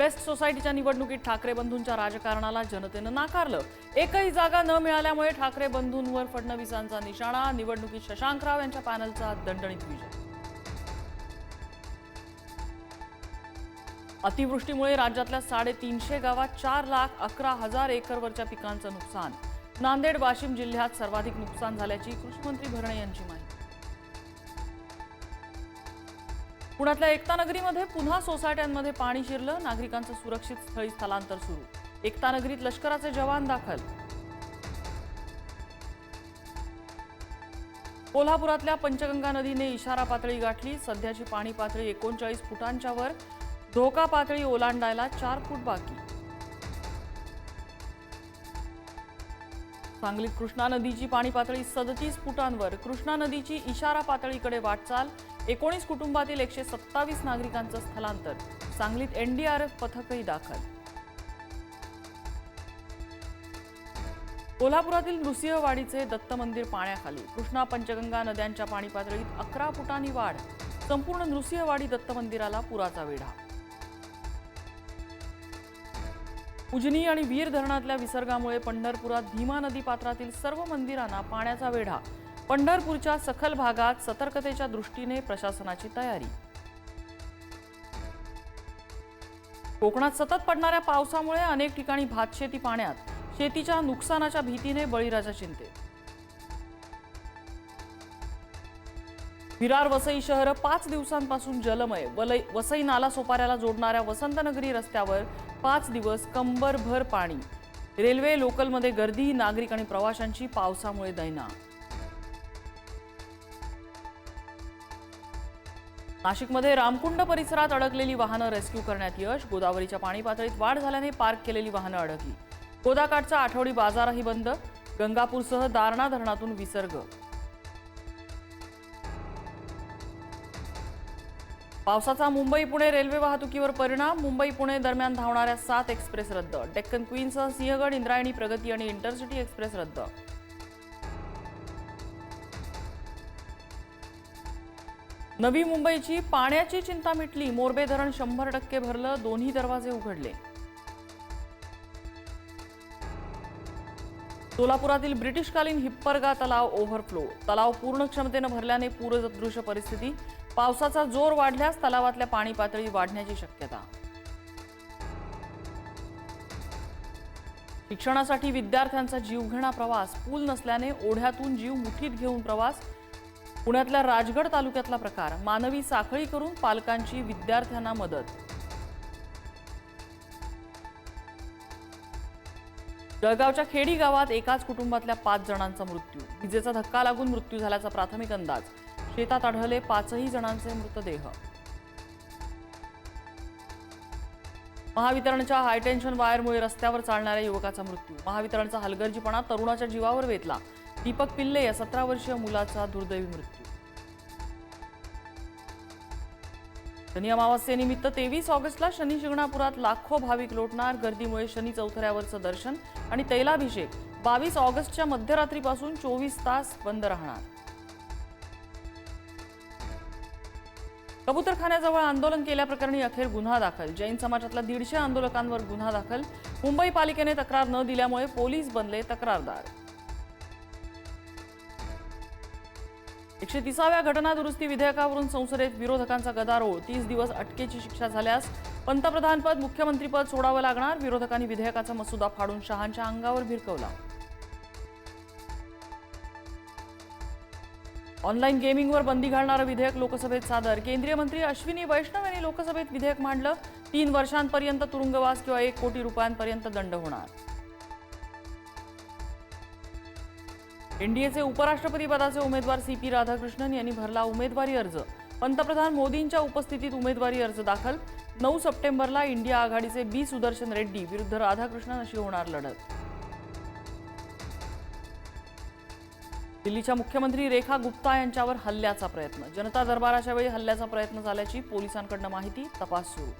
Best सोसायटीच्या निवडणुकीत ठाकरे बंधूंच्या राजकारणाला जनतेनं नाकारलं. एकही जागा न मिळाल्यामुळे ठाकरे बंधूंवर फडणवीसांचा निशाणा निवडणुकीत शशांकराव यांच्या पॅनलचा दणदणीत विजय. अतिवृष्टीमुळे राज्यातल्या साडेतीनशे गावात चार लाख अकरा हजार एकरवरच्या पिकांचं नुकसान. नांदेड वाशिम जिल्ह्यात सर्वाधिक नुकसान झाल्याची कृषीमंत्री भरणे यांची माहिती. पुण्यातल्या एकता नगरीमध्ये पुन्हा सोसायट्यांमध्ये पाणी शिरलं नागरिकांचं सुरक्षित स्थळी स्थलांतर सुरू. एकता नगरीत लष्कराचे जवान दाखल. कोल्हापुरातल्या पंचगंगा नदीने इशारा पातळी गाठली. सध्याची पाणी पातळी एकोणचाळीस फुटांच्या वर. धोका पातळी ओलांडायला चार फूट बाकी. सांगलीत कृष्णा नदीची पाणी पातळी सदतीस फुटांवर. कृष्णा नदीची इशारा पातळीकडे वाटचाल. एकोणीस कुटुंबातील एकशे सत्तावीस नागरिकांचं स्थलांतर. सांगलीत एनडीआरएफ पथकही दाखल. कोल्हापुरातील नृसिंहवाडीचे दत्त मंदिर पाण्याखाली. कृष्णा पंचगंगा नद्यांच्या पाणी पातळीत अकरा फुटांनी वाढ. संपूर्ण नृसिंहवाडी दत्त मंदिराला पुराचा वेढा. उजनी आणि वीर धरणातल्या विसर्गामुळे पंढरपुरात भीमा नदी पात्रातील सर्व मंदिरांना पाण्याचा वेढा. पंढरपूरच्या सखल भागात सतर्कतेच्या दृष्टीने प्रशासनाची तयारी. कोकणात सतत पडणाऱ्या पावसामुळे अनेक ठिकाणी भातशेती पाण्यात. शेतीच्या नुकसानाच्या भीतीने बळीराजा चिंतेत विरार वसई शहर पाच दिवसांपासून जलमय. वलई वसई नाला सोपाऱ्याला जोडणाऱ्या वसंतनगरी रस्त्यावर पाच दिवस कंबरभर पाणी. रेल्वे लोकलमध्ये गर्दी नागरिक आणि प्रवाशांची पावसामुळे दैना. नाशिकमध्ये रामकुंड परिसरात अडकलेली वाहनं रेस्क्यू करण्यात यश. गोदावरीच्या पाणी पातळीत वाढ झाल्याने पार्क केलेली वाहनं अडकली. गोदाकाठचा आठवडी बाजारही बंद. गंगापूरसह दारणा धरणातून विसर्ग पावसाचा मुंबई पुणे रेल्वे वाहतुकीवर परिणाम. मुंबई पुणे दरम्यान धावणाऱ्या सात एक्सप्रेस रद्द. डेक्कन क्वीनसह सिंहगड इंद्रायणी प्रगती आणि इंटरसिटी एक्सप्रेस रद्द. नवी मुंबईची पाण्याची चिंता मिटली. मोरबे धरण शंभर टक्के भरलं दोन्ही दरवाजे उघडले. सोलापुरातील ब्रिटिशकालीन हिप्परगा तलाव ओव्हरफ्लो तलाव पूर्ण क्षमतेनं भरल्याने पूरसदृश परिस्थिती पावसाचा जोर वाढल्यास तलावातल्या पाणी पातळी वाढण्याची शक्यता. शिक्षणासाठी विद्यार्थ्यांचा जीवघेणा प्रवास. पूल नसल्याने ओढ्यातून जीव मुठीत घेऊन प्रवास. पुण्यातल्या राजगड तालुक्यातला प्रकार. मानवी साखळी करून पालकांची विद्यार्थ्यांना मदत. जळगावच्या खेडी गावात एकाच कुटुंबातल्या पाच जणांचा मृत्यू. विजेचा धक्का लागून मृत्यू झाल्याचा प्राथमिक अंदाज. शेतात आढळले पाचही जणांचे मृतदेह. महावितरणच्या हायटेन्शन वायरमुळे रस्त्यावर चालणाऱ्या युवकाचा मृत्यू. महावितरणचा हलगर्जीपणा तरुणाच्या जीवावर वेतला दीपक पिल्ले या सतरा वर्षीय मुलाचा दुर्दैवी मृत्यू. शनी अमावस्येनिमित्त तेवीस ऑगस्टला शनी शिंगणापुरात लाखो भाविक लोटणार. गर्दीमुळे शनी चौथऱ्यावरचं दर्शन आणि तैलाभिषेक. बावीस ऑगस्टच्या मध्यरात्रीपासून चोवीस तास बंद राहणार. कबूतरखान्याजवळ आंदोलन केल्याप्रकरणी अखेर गुन्हा दाखल. जैन समाजातल्या दीडशे आंदोलकांवर गुन्हा दाखल. मुंबई पालिकेने तक्रार न दिल्यामुळे पोलीस बनले तक्रारदार. एकशे तिसाव्या घटना दुरुस्ती विधेयकावरून संसदेत विरोधकांचा गदारोळ. तीस दिवस अटकेची शिक्षा झाल्यास पंतप्रधानपद मुख्यमंत्रीपद सोडावं लागणार. विरोधकांनी विधेयकाचा मसुदा फाडून शहांच्या अंगावर भिरकवला. ऑनलाईन गेमिंगवर बंदी घालणारं विधेयक लोकसभेत सादर. केंद्रीय मंत्री अश्विनी वैष्णव यांनी लोकसभेत विधेयक मांडलं. तीन वर्षांपर्यंत तुरुंगवास किंवा एक कोटी रुपयांपर्यंत दंड होणार. एनडीएचे उपराष्ट्रपती पदाचे उमेदवार सी पी राधाकृष्णन यांनी भरला उमेदवारी अर्ज. पंतप्रधान मोदींच्या उपस्थितीत उमेदवारी अर्ज दाखल. नऊ सप्टेंबरला इंडिया आघाडीचे बी सुदर्शन रेड्डी विरुद्ध राधाकृष्णन अशी होणार लढत. दिल्लीच्या मुख्यमंत्री रेखा गुप्ता यांच्यावर हल्ल्याचा प्रयत्न. जनता दरबाराच्या वेळी हल्ल्याचा प्रयत्न झाल्याची पोलिसांकडनं माहिती तपास सुरू.